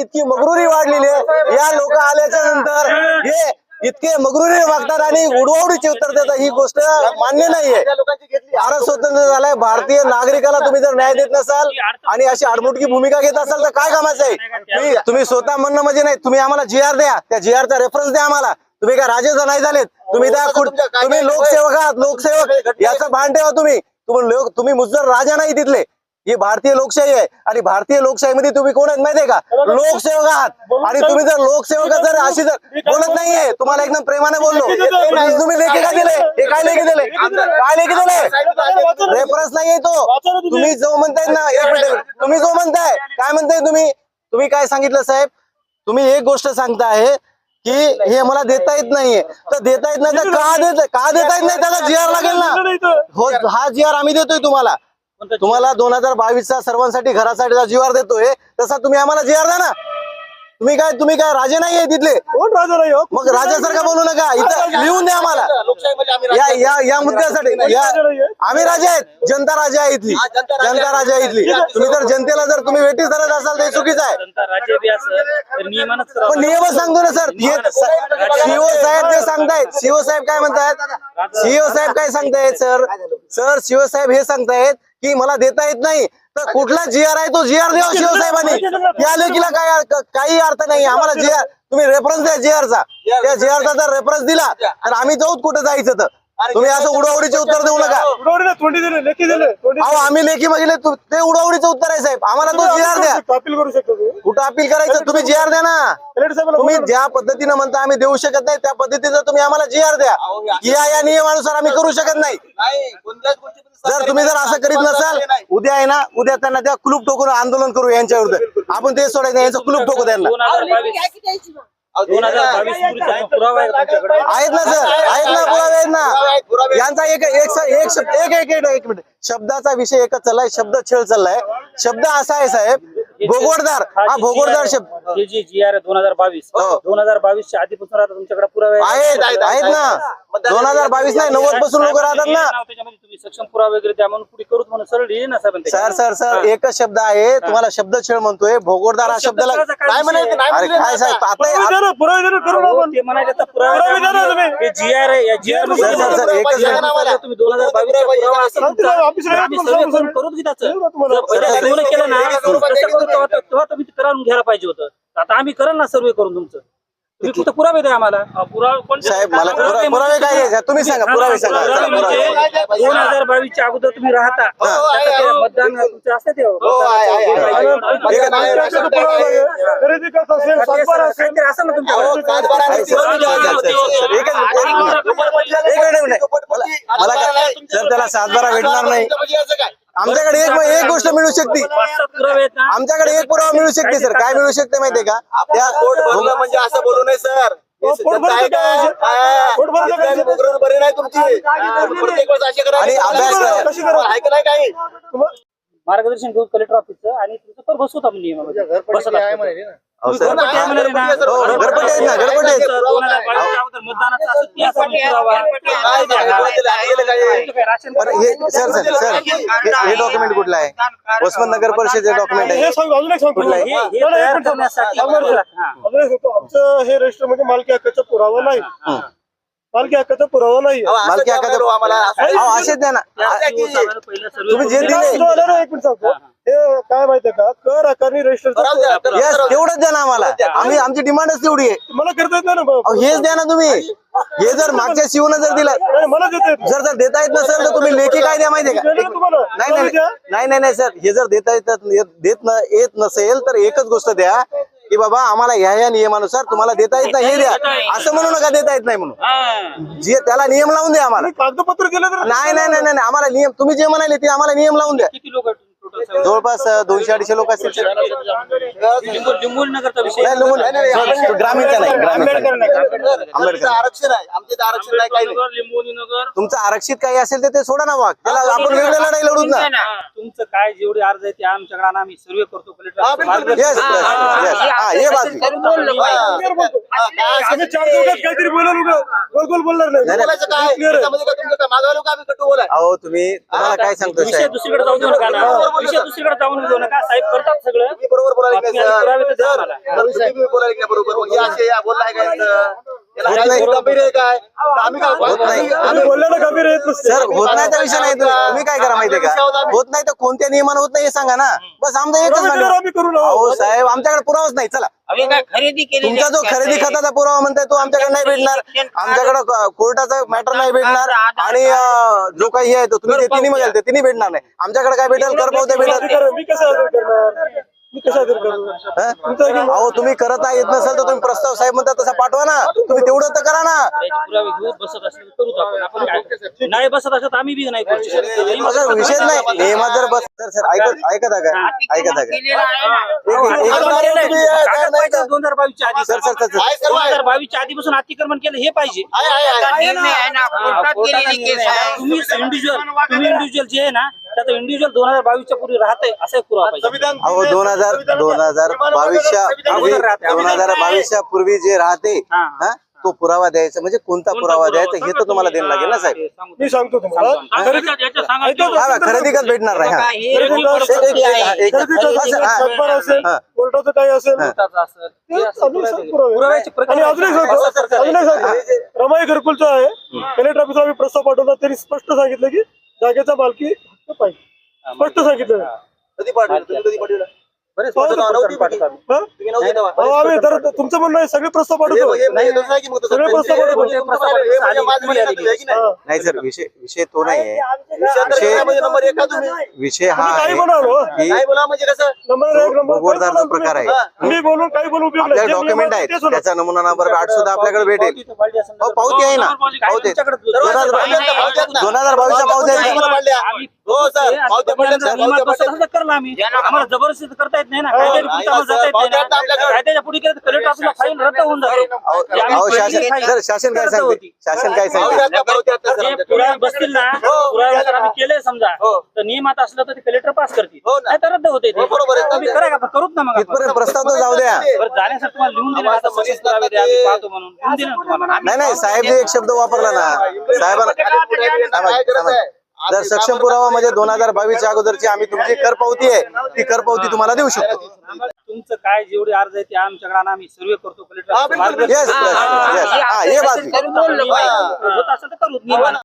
इतकी मगरुरी वाढलेली आहे. या लोक आल्याच्यानंतर हे इतके मगरुरी वागतात आणि उडवाउडीची उत्तर देतात. ही गोष्ट मान्य नाहीये. भारत स्वतंत्र झालाय. भारतीय नागरिकाला तुम्ही जर न्याय देत नसाल आणि अशी आडमुटकी भूमिका घेत असाल तर काय कामाचं आहे? तुम्ही स्वतः म्हणणं म्हणजे नाही. तुम्ही आम्हाला जी आर द्या. त्या जी आरचा रेफरन्स द्या आम्हाला. तुम्ही काय राजेचं नाही झालेत? तुम्ही त्या कुठ- तुम्ही लोकसेवक आहात. लोकसेवक. याचं भान ठेवा तुम्ही. तुम्ही मुजर राजा नाही तिथले. ही भारतीय लोकशाही आहे. आणि भारतीय लोकशाहीमध्ये तुम्ही कोण आहेत माहितीये का? लोकसेवक आहात. आणि तुम्ही जर लोकसेवक जर अशी जर बोलत नाहीये तुम्हाला एकदम प्रेमाने बोललो. तुम्ही- लेखी काय दिले? हे काय लेखी दिले? काय लेखी दिले? रेफरन्स नाहीये तो. तुम्ही. जो म्हणताय ना एक मिनिट. तुम्ही जो म्हणताय काय म्हणताय तुम्ही? तुम्ही काय सांगितलं साहेब? तुम्ही एक गोष्ट सांगताय की हे मला देता येत नाहीये. तर देता येत नाही तर का देत का देता येत नाही? त्याला जी आर लागेल ना. हो हा जी आर आम्ही देतोय तुम्हाला. तुम्हाला दोन हजार बावीसचा सर्वांसाठी घरासाठी जी आर देतोय तसा तुम्ही आम्हाला जी आर द्या ना. तुम्ही काय तुम्ही काय राजे नाहीये तिथले? कोण राजा नाही हो? मग राजासारखं बोलू नका इथं लिहून द्या आम्हाला. या या या मुद्द्यासाठी. या आम्ही राजा आहेत जनता राजा आहे इथली. जनता राजा आहे. इथली. तुम्ही जर जनतेला जर तुम्ही वेटीस धरत असाल तर हे चुकीचं आहे. पण नियमच सांगतो ना सर. सीओ साहेब ते सांगतायत सीओ साहेब काय म्हणतायत? सीओ साहेब काय सांगतायत सर? सर सीओ साहेब हे सांगतायत की मला देता येत नाही. तर कुठला जी आर आहे तो जी आर द्यावा शिव साहेबांनी या लेखीला काय काही अर्थ नाही. आम्हाला जी आर तुम्ही रेफरन्स द्या जी आरचा त्या जी आरचा जर रेफरन्स दिला तर आम्ही जाऊच कुठं जायचं तर? तुम्ही असं उडवडीचे उत्तर देऊ नका. उडवडीला तोंडी दिले लेखी दिले तोंडी अहो आम्ही लेखी मागितले तू- ते उडवडीचं उत्तर आहे साहेब. आम्हाला तो जी आर द्या. अपील करू शकतो तुम्ही. कुठं अपील करायचं? तुम्ही जी आर द्या ना. कलेक्टर तुम्ही. ज्या पद्धतीनं म्हणता आम्ही देऊ शकत नाही त्या पद्धतीचं तुम्ही आम्हाला जी आर द्या या या नियमानुसार आम्ही करू शकत नाही. जर तुम्ही जर असं करीत नसाल उद्या आहे ना उद्या त्यांना त्या कुलूप टोकून आंदोलन करू यांच्या विरुद्ध आपण ते सोडायचं यांचं कुलूप टोकू त्यांना. दोन हजार बावीस दोन हजार बावीस पूर्वीचा पुरावा आहे का तुमच्याकडे. आहेत ना सर. आहेत ना पुरावे आहेत ना. यांचा एक एक एक शब्द एक एक एक एक मिनिट. शब्दाचा विषय एकच चाललाय शब्द छेळ चाललाय. शब्द असा आहे साहेब. भोगोडदार हा भोगोडदार शब्द हे जी जी आर दोन हजार बावीस हो. दोन हजार बावीसच्या आधीपासून आता तुमच्याकडे पुरावे आहेत आहेत ना दोन हजार बावीस नाही नव्वदपासून लोक राहतात ना त्याच्यामध्ये तुम्ही सक्षम पुरावे वगैरे द्या म्हणून पुढे करूच म्हणून सरळ लिहिले ना साहेब सर सर सर एकच शब्द आहे तुम्हाला शब्द छेळ म्हणतोय भोगोडदार हा शब्द काय म्हणायचं? अरे काय साहेब आता पुरावे करू आपण ते पुरावे. हे जी आर आहे G R sir, sir, sir, एकच मिनिट. तुम्ही दोन हजार करून केलं ना करू तेव्हा तेव्हा तुम्ही ते घ्यायला पाहिजे होतं. आता आम्ही करेल ना सर्वे करून तुमचं. तुम्ही कुठं पुरावे द्या आम्हाला? पुरावे साहेब मला पुरा- पुरावे काय आहे? तुम्ही सांगा पुरावे सांगा. चला, पुरावे दोन हजार बावीसच्या अगोदर तुम्ही राहता. ते मतदान तुमचं असतं ते एक- बँकेचा पुरावा लागेल. खरेदी करत असेल, सातबारा असेल. काहीतरी असेल ना एकच मिनिट, मिनिट. एक मिनिट, एक मिनिट. मला- मला काय सर त्याला सातबारा भेटणार नाही आमच्याकडे एक एक गोष्ट मिळू शकते. आमच्याकडे एक पुरावा मिळू शकते सर. काय मिळू शकते माहितीये का? त्या पोट भरलं म्हणजे असं बोलू नये सर. हो, म्हणजे? म्हणजे? बरी नाही तुमची. प्रत्येक वेळेस अशी करा आणि अभ्यास काही? मार्गदर्शन घेऊन कलेक्टर ऑफिसचं आणि तुमचं तर बसवत आपण नियमामध्ये. हो, हे? सर सर सर डॉक्युमेंट कुठलं आहे? वसमत नगर परिषदेचे डॉक्युमेंट हे आहे? हे हे. हा. हे रजिस्टर म्हणजे मालकी हक्काचा पुरावा नाही. मालकी हक्काचा पुरावा नाही मालकी हक्काचं- असं- अहो असेच द्या ना. तुम्ही जे दिले-. एक मिनिट सांगतो हे काय माहितीये का? कर आकारणी रजिस्टर यस. तेवढंच द्या ना आम्हाला. आम्ही आमची डिमांडच तेवढी आहे. मला करता येत नाही ना भाऊ. अहो, हेच द्या ना तुम्ही. हे जर मागच्या शिवनं जर दिलं नाही, मला देता येत नाही. जर जर देता येत नसेल तर तुम्ही लेखी काय द्या माहितीये का? देणार ना तुम्हाला. नाही नाही. नाही नाही नाही सर. हे जर देता येत देत न येत नसेल तर एकच गोष्ट द्या. की बाबा आम्हाला ह्या ह्या नियमानुसार तुम्हाला देता येत नाही हे द्या. असं म्हणू नका देता येत नाही म्हणून. हा. जे त्याला नियम लावून द्या आम्हाला. कागदपत्र तर नाही नाही नाही नाही. आम्हाला नियम तुम्ही जे म्हणाले ते आम्हाला नियम लावून द्या. किती लोक जवळपास दोनशे अडीचशे लोक असतील नगरचा विषय. नाही, लिहून- ग्रामीणचा नाही ग्रामीणचा नाही. आंबेडकर. आमचं आरक्षण आहे. आमच्या इथं आरक्षण नाही काही नाही. लिंबोनी नगर तुमचं आरक्षित काही असेल तर ते सोडा ना वाघ त्याला आपण वेगळ्या लढाई लढूच ना. तुमचं काय जेवढे अर्ज आहे ते आमच्याकडे आणा, आम्ही सर्वे करतो हा, बिलकुल, हा हे चौकात काहीतरी बोललो गोल गोल बोलणार नाही. बोलायचं काय? Clear आहे. त्याच्यामध्ये काय तुमचं काय? मागावं का आम्ही? कटू बोलाय? अहो तुम्ही तुम्हाला काय सांगतो विषय साहेब? दुसरीकडे जाऊ देऊ नका ना. विषय दुसरीकडे जाऊन देऊ नका साहेब करतात सगळं बरोबर बोलायला बातमी काय आणि सर पुरावे तर द्या आम्हाला. तुम्ही बी बोलायला बरोबर हे असे काय? याला होत काय? आम्ही गंभीर येत नसते. सर होत नाही विषय नाही तुम्ही तुम्ही काय करा माहितीये का? होत नाही तर कोणत्या नियमानं होत नाही हे सांगा ना. बस आमचं एकच पुरावे म्हणणं. आम्ही करू ना. अहो साहेब आमच्याकडे पुरावाच नाही. चला. आम्ही काय खरेदी केली तुमचा जो खरेदी खताचा पुरावा म्हणताय तो आमच्याकडे नाही भेटणार. आमच्याकडे कोर्टाचा मॅटर नाही भेटणार. आणि अं, जो काही आहे तो तुम्ही ते तिन्ही म्हणाल ते तिन्ही भेटणार नाही. आमच्याकडे काय भेटेल कर पावत्या भेटल. मी कसं आदर करणार? मी कसं आदर हं? अहो तुम्ही करत आहे येत नसेल तर तुम्ही प्रस्ताव साहेब म्हणता तसा पाठवा ना तुम्ही तेवढं तर करा ना त्याचे पुरावे घेऊ बसत असले तर करू आपण आपण काय नाही बसत असलं तर आम्ही बी नाही करू शकत. मग विषय नाही नियमात जर बस सर सर ऐकत ऐकत आहे का ऐकत आहे का एक- एक- अतिक्रमण केलंय. तुम्ही, अं, काय कागद नाही पाहिजे का? दोन हजार बावीसच्या आधी सर सर सर दोन. हजार बावीसच्या आधीपासून अतिक्रमण केलं हे पाहिजे निर्णय आहे ना कोर्टात गेलेली केस. आहे तुम्ही इंडिव्हिज्युअल तुम्ही इंडिव्हिज्युअल जे आहे ना त्याचा इंडिव्हिज्युअल दोन हजार बावीसच्या पूर्वी राहतंय असा एक पुरावा पाहिजे. संविधान अहो दोन हजार दोन हजार बावीसच्या पूर्वी दोन हजार बावीसच्या पूर्वी जे राहते हा. हा, तो पुरावा द्यायचा म्हणजे कोणता पुरावा द्यायचा हे तर तुम्हाला द्यायला लागेल ना साहेब? मी सांगतो तुम्हाला. खरेदी हा कच भेटणार नाही. हा हे एक- एक-. एक- हा. सातबारा असेल हा. कोर्टाचं काही असेल. ते अजून सांग पुरावे. पुराव्याची प्रक्रिया आणि अजून एक सांगतो अजून एक सांगतो. रमाई घरकुलचं आहे. कलेक्टर ऑफिसला आम्ही प्रस्ताव पाठवला त्यांनी स्पष्ट सांगितलं की जागेचा मालकी स्पष्ट सांगितलं कधी पाठवलं तुम्ही कधी पाठवलं बरेच हो, वर्ष नव्हती पाठवतात. हा? तुम्ही नव्हते तेव्हा. अहो, आम्ही तर तुमचं म्हणणं आहे सगळे प्रस्ताव हे- पाठवतो हे- हे तसं आहे की मग तसं? सगळे प्रस्ताव हे-. हे- आहे, हे म्हणजे माझं नाही आहे की नाही? हा. नाही सर विषय विषय तो नाही आहे विषय तर काय म्हणजे नंबर एक का तुम्ही विषय हा तुम्ही काही आहे म्हणालो की काय बोला म्हणजे कसं नंबर एक नंबर भोगवरदारचा प्रकार आहे. मी बोलून काही बोलू उपयोग आपल्याकडे जे बोलू डॉक्युमेंट मला आहेत तेच होणार. त्याचा नमुना नंबर आठ सुद्धा आपल्याकडे भेटेल पावती. हो आहे ना पावती दोन हजार. दोन हजार बावीसच्या पावती. आम्ही हो सर आता सर करलं आम्ही. आम्हाला जबरदस्ती तर करता येत नाही ना हो. कायद्याच्या पुढे आम्हाला जाता येत नाही ना. आपल्याकडे. कायद्याच्या पुढे गेलं तर कलेक्टर फाईन रद्द होऊन जाते अहो शासन सर शासन काय रद्द सांगते होती. शासन काय सांगते सर जे आमच्याकडे. पुरावे बसतील ना हो. पुरावे जर आम्ही केले समजा हो. तर नियमात असलं तर ते कलेक्टर पास करतील हो ना. नाही तर रद्द होते ते हो, बरोबर आहे. तुम्ही करा का करूच ना मग आपण. तिथपर्यंत प्रस्ताव तर जाऊ द्या बरं जाण्यासाठी तुम्हाला लिहून दिले आता पुरावे द्या, आम्ही पाहतो म्हणून लिहून दिले ना तुम्हाला नाही नाही साहेब जे एक शब्द वापरला ना साहेबांना काय गरज आहे? जर सक्षम पुरावा म्हणजे दोन हजार बावीसच्या अगोदरची आम्ही तुमची कर पावती आहे. ती कर पावती तुम्हाला देऊ शकतो. तुमचं काय जेवढे अर्ज आहे ते आमच्याकडे आम्ही सर्वे करतो. हा, कलेक्टर बिलकुल, मार्गदर्शन Yes, yes, yes. हा, हा, बाजू. होत असेल तर करू. नियमानं.